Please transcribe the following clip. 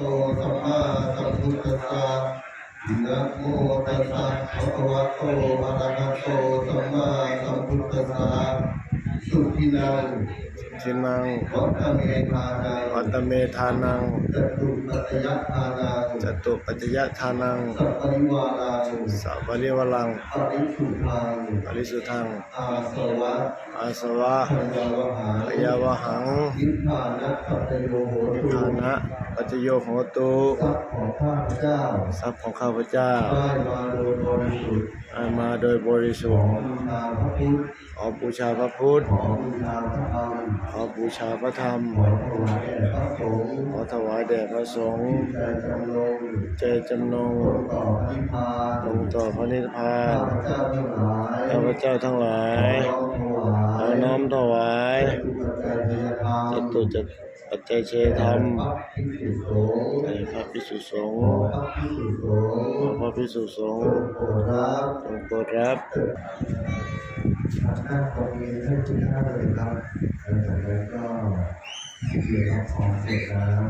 โตสัมมาสัมพุทธัสสะนะโมตัสสะภะคะวะโตอะระหะโตสัมมาสัมพุทธัสสะสุขินัง ทินังวัฏเมธานังวัตเมธานังจตุปัจจยทานังจตุปัจจยทานังสัพพริวารัลังปริสุทังปริสุทังอาสวะอาวะพยาวหังนิพานะปัจโยโหตุพพาปัจจโหตุทรัพย์ของข้าพเจ้าทรัพย์ของข้าพเจ้าได้มาโดยบริสุทธิ์ได้มาโดยบริสุทธิ์ขอบูชาพระพุทธขอบูชาพระพุทธขอบูชาพระธรรม ขอถวายแด่พระสงฆ์ใจจำนงตระนิพพานลงต่อพระนิพพานข้าพเจ้าทั้งหลายขอน้อมถวายขอน้อมถวายจตุจักปัจเจเชธรรมแด่พระภิกษุสงฆ์พระพิสุสงฆ์ขอพรงโปรดรับ ถ้าตรดรับท่านขอมีให้ทุกท่านเลยครับแล้วจากนั้นก็เกี่ยวกับของเสร็จแล้ว